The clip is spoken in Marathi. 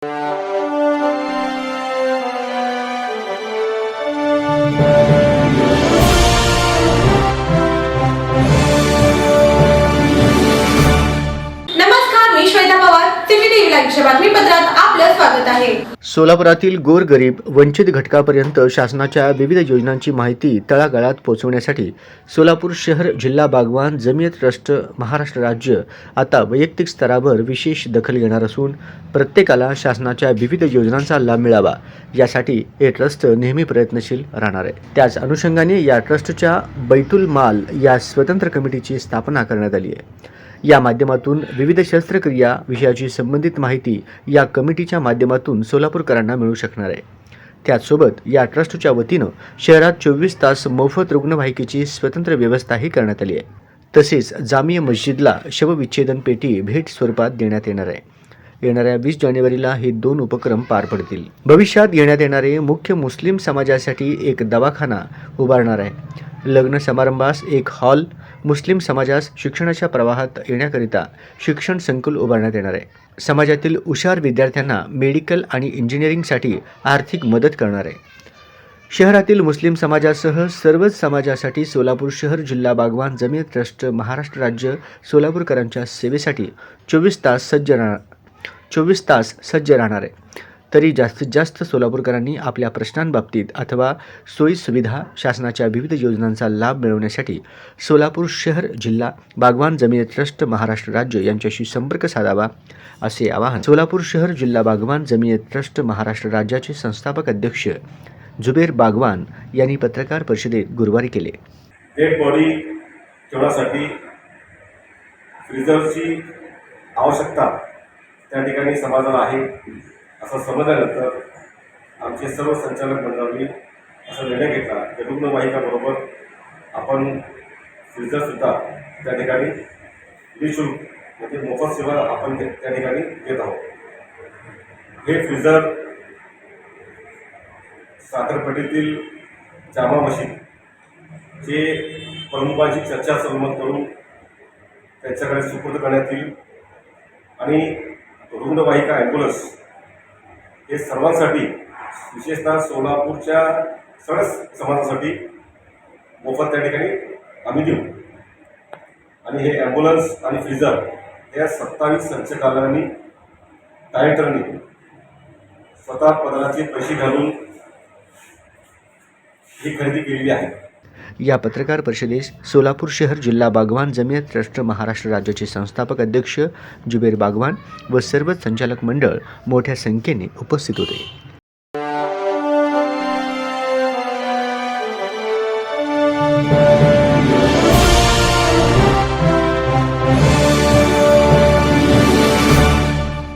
Música लाईव्हच्या बातमीपत्रात आपलं स्वागत आहे. सोलापुरातील गोरगरीब वंचित घटकापर्यंत शासनाच्या विविध योजनांची माहिती तळागाळात पोहोचवण्यासाठी सोलापूर शहर जिल्हा बागवान जमियत ट्रस्ट महाराष्ट्र राज्य आता वैयक्तिक स्तरावर विशेष दखल घेणार असून प्रत्येकाला शासनाच्या विविध योजनांचा लाभ मिळावा यासाठी हे ट्रस्ट नेहमी प्रयत्नशील राहणार आहे. त्याच अनुषंगाने या ट्रस्टच्या बैतुल माल या स्वतंत्र कमिटीची स्थापना करण्यात आली आहे. या माध्यमातून विविध शस्त्रक्रिया विषयाची संबंधित माहिती या कमिटीच्या माध्यमातून सोलापूरकरांना मिळू शकणार आहे. त्याचसोबत या ट्रस्टच्या वतीनं शहरात चोवीस तास मोफत रुग्णवाहिकेची स्वतंत्र व्यवस्थाही करण्यात आली आहे. तसेच जामिया मस्जिदला शवविच्छेदन पेटी भेट स्वरूपात देण्यात येणार आहे. येणाऱ्या वीस जानेवारीला हे दोन उपक्रम पार पडतील. भविष्यात घेण्यात येणारे मुख्य मुस्लिम समाजासाठी एक दवाखाना उभारणार आहे. लग्न समारंभास एक हॉल मुस्लिम समाजास शिक्षणाच्या प्रवाहात येण्याकरिता शिक्षण संकुल उभारण्यात येणार आहे. समाजातील हुशार विद्यार्थ्यांना मेडिकल आणि इंजिनिअरिंगसाठी आर्थिक मदत करणार आहे. शहरातील मुस्लिम समाजासह सर्वच समाजासाठी सोलापूर शहर जिल्हा बागवान जमीन ट्रस्ट महाराष्ट्र राज्य सोलापूरकरांच्या सेवेसाठी चोवीस तास सज्ज राहणार चोवीस तास सज्ज राहणार आहे. तरी जास्तीत जास्त सोलापूरकरांनी आपल्या प्रश्नांबाबतीत अथवा सोयीसुविधा शासनाच्या विविध योजनांचा लाभ मिळवण्यासाठी सोलापूर शहर जिल्हा बागवान जमीन ट्रस्ट महाराष्ट्र राज्य यांच्याशी संपर्क साधावा असे आवाहन सोलापूर शहर जिल्हा बागवान जमीन ट्रस्ट महाराष्ट्र राज्याचे संस्थापक अध्यक्ष जुबेर बागवान यांनी पत्रकार परिषदेत गुरुवारी केले. डेड बॉडी ठेवण्यासाठी फ्रीजरची आवश्यकता त्या ठिकाणी समाजाला आहे. असं समजल्यानंतर आमचे सर्व संचालक मंडळांनी असा निर्णय घेतला. की रुग्णवाहिकाबरोबर आपण फ्रीजरसुद्धा त्या ठिकाणी निशुल्क म्हणजे मोफत सेवा आपण ते- त्या ठिकाणी देत आहोत. हे फ्रीजर साखरपेटीतील जामा मशीन जे प्रमुखांची चर्चा सहमत करून त्यांच्याकडे सुपूर्द करण्यात येईल. आणि रुग्णवाहिका ॲम्ब्युलन्स हे सर्वांसाठी विशेषतः सोलापूरच्या सगळ्याच समाजासाठी मोफत त्या ठिकाणी आम्ही देऊ. आणि हे ॲम्ब्युलन्स आणि फ्रीजर या सत्तावीस संचालकांनी डायरेक्टरांनी स्वतः पदराचे पैसे घालून ही खरेदी केलेली आहे. या पत्रकार परिषदेस सोलापूर शहर जिल्हा बागवान जमियत ट्रस्ट महाराष्ट्र राज्याचे संस्थापक अध्यक्ष जुबेर बागवान व सर्व संचालक मंडळ मोठ्या संख्येने उपस्थित होते.